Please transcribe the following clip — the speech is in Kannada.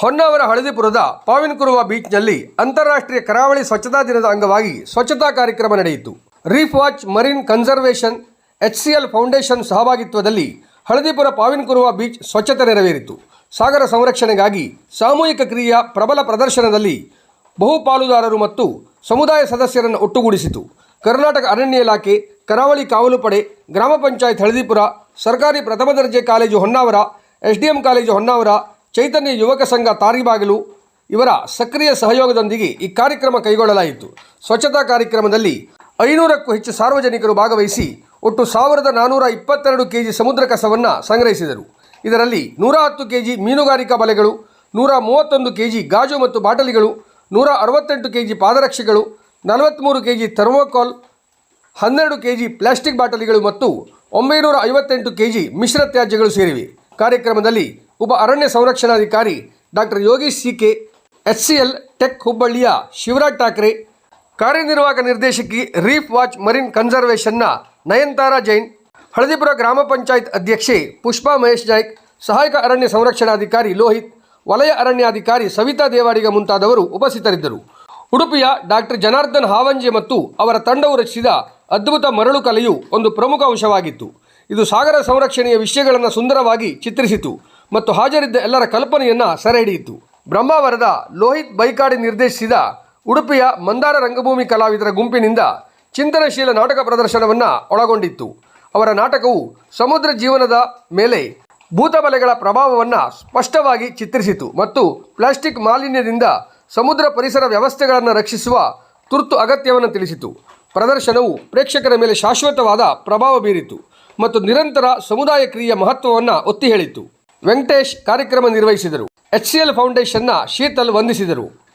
ಹೊನ್ನಾವರ ಹಳದಿಪುರದ ಪಾವಿನಕುರುವ ಬೀಚ್ನಲ್ಲಿ ಅಂತಾರಾಷ್ಟ್ರೀಯ ಕರಾವಳಿ ಸ್ವಚ್ಛತಾ ದಿನದ ಅಂಗವಾಗಿ ಸ್ವಚ್ಛತಾ ಕಾರ್ಯಕ್ರಮ ನಡೆಯಿತು. Reef watch, marine conservation, HCL foundation ಸಹಭಾಗಿತ್ವದಲ್ಲಿ ಹಳದಿಪುರ ಪಾವಿನಕುರುವ ಬೀಚ್ ಸ್ವಚ್ಛತೆ ನೆರವೇರಿತು. ಸಾಗರ ಸಂರಕ್ಷಣೆಗಾಗಿ ಸಾಮೂಹಿಕ ಕ್ರಿಯೆಯ ಪ್ರಬಲ ಪ್ರದರ್ಶನದಲ್ಲಿ ಬಹು ಪಾಲುದಾರರು ಮತ್ತು ಸಮುದಾಯ ಸದಸ್ಯರನ್ನು ಒಟ್ಟುಗೂಡಿಸಿತು. ಕರ್ನಾಟಕ ಅರಣ್ಯ ಇಲಾಖೆ, ಕರಾವಳಿ ಕಾವಲು ಪಡೆ, ಗ್ರಾಮ ಪಂಚಾಯತ್ ಹಳದಿಪುರ, ಸರ್ಕಾರಿ ಪ್ರಥಮ ದರ್ಜೆ college Honnavar, SDM college Honnavar Chaitanya ಯುವಕ ಸಂಘ ತಾರಿಬಾಗಿಲು ಇವರ ಸಕ್ರಿಯ ಸಹಯೋಗದೊಂದಿಗೆ ಈ ಕಾರ್ಯಕ್ರಮ ಕೈಗೊಳ್ಳಲಾಯಿತು. ಸ್ವಚ್ಛತಾ ಕಾರ್ಯಕ್ರಮದಲ್ಲಿ ಐನೂರಕ್ಕೂ ಹೆಚ್ಚು ಸಾರ್ವಜನಿಕರು ಭಾಗವಹಿಸಿ ಒಟ್ಟು ಸಾವಿರದ ನಾನ್ನೂರ ಇಪ್ಪತ್ತೆರಡು ಕೆಜಿ ಸಮುದ್ರ ಕಸವನ್ನು ಸಂಗ್ರಹಿಸಿದರು. ಇದರಲ್ಲಿ ನೂರ ಹತ್ತು ಕೆಜಿ ಮೀನುಗಾರಿಕಾ ಬಲೆಗಳು, ನೂರ ಮೂವತ್ತೊಂದು ಕೆಜಿ ಗಾಜು ಮತ್ತು ಬಾಟಲಿಗಳು, ನೂರ ಅರವತ್ತೆಂಟು ಕೆಜಿ ಪಾದರಕ್ಷೆಗಳು ನಲವತ್ತ್ಮೂರು ಕೆಜಿ ಥರ್ಮೋಕಾಲ್, ಹನ್ನೆರಡು ಕೆಜಿ ಪ್ಲಾಸ್ಟಿಕ್ ಬಾಟಲಿಗಳು ಮತ್ತು ಒಂಬೈನೂರ ಐವತ್ತೆಂಟು ಕೆಜಿ ಮಿಶ್ರ ತ್ಯಾಜ್ಯಗಳು ಸೇರಿವೆ. ಕಾರ್ಯಕ್ರಮದಲ್ಲಿ ಉಪ ಅರಣ್ಯ ಸಂರಕ್ಷಣಾಧಿಕಾರಿ doctor Yogish C K H C L tech ಹುಬ್ಬಳ್ಳಿಯ ಶಿವರಾಜ್ ಠಾಕ್ರೆ, ಕಾರ್ಯನಿರ್ವಾಹಕ ನಿರ್ದೇಶಕಿ ರೀಫ್ ವಾಚ್ ಮರಿನ್ ಕನ್ಸರ್ವೇಷನ್ನ ನಯನ್ತಾರಾ ಜೈನ್, ಹಳದಿಪುರ ಗ್ರಾಮ ಪಂಚಾಯತ್ ಅಧ್ಯಕ್ಷೆ ಪುಷ್ಪಾ ಮಹೇಶ್ ನಾಯ್ಕ್, ಸಹಾಯಕ ಅರಣ್ಯ ಸಂರಕ್ಷಣಾಧಿಕಾರಿ ಲೋಹಿತ್, ವಲಯ ಅರಣ್ಯಾಧಿಕಾರಿ ಸವಿತಾ ದೇವಾಡಿಗ ಮುಂತಾದವರು ಉಪಸ್ಥಿತರಿದ್ದರು. ಉಡುಪಿಯ ಡಾಕ್ಟರ್ ಜನಾರ್ದನ್ ಹಾವಂಜೆ ಮತ್ತು ಅವರ ತಂಡವು ರಚಿಸಿದ ಅದ್ಭುತ ಮರಳು ಕಲೆಯು ಒಂದು ಪ್ರಮುಖ ಅಂಶವಾಗಿತ್ತು. ಇದು ಸಾಗರ ಸಂರಕ್ಷಣೆಯ ವಿಷಯಗಳನ್ನು ಸುಂದರವಾಗಿ ಚಿತ್ರಿಸಿತು. ಮತ್ತು ಹಾಜರಿದ್ದ ಎಲ್ಲರ ಕಲ್ಪನೆಯನ್ನು ಸೆರೆ ಹಿಡಿಯಿತು ಬ್ರಹ್ಮಾವರದ ಲೋಹಿತ್ ಬೈಕಾಡಿ ನಿರ್ದೇಶಿಸಿದ ಉಡುಪಿಯ ಮಂದಾರ ರಂಗಭೂಮಿ ಕಲಾವಿದರ ಗುಂಪಿನಿಂದ ಚಿಂತನಶೀಲ ನಾಟಕ ಪ್ರದರ್ಶನವನ್ನು ಒಳಗೊಂಡಿತ್ತು. ಅವರ ನಾಟಕವು ಸಮುದ್ರ ಜೀವನದ ಮೇಲೆ ಭೂತಬಲೆಗಳ ಪ್ರಭಾವವನ್ನು ಸ್ಪಷ್ಟವಾಗಿ ಚಿತ್ರಿಸಿತು ಮತ್ತು ಪ್ಲಾಸ್ಟಿಕ್ ಮಾಲಿನ್ಯದಿಂದ ಸಮುದ್ರ ಪರಿಸರ ವ್ಯವಸ್ಥೆಗಳನ್ನು ರಕ್ಷಿಸುವ ತುರ್ತು ಅಗತ್ಯವನ್ನು ತಿಳಿಸಿತು. ಪ್ರದರ್ಶನವು ಪ್ರೇಕ್ಷಕರ ಮೇಲೆ ಶಾಶ್ವತವಾದ ಪ್ರಭಾವ ಬೀರಿತು ಮತ್ತು ನಿರಂತರ ಸಮುದಾಯ ಕ್ರಿಯೆಯ ಮಹತ್ವವನ್ನು ಒತ್ತಿ ಹೇಳಿತು. ವೆಂಕಟೇಶ್ ಕಾರ್ಯಕ್ರಮ ನಿರ್ವಹಿಸಿದರು. ಎಚ್ ಸಿ ಎಲ್ ಫೌಂಡೇಶನ್ನ ಶೀತಲ್ ವಂದಿಸಿದರು.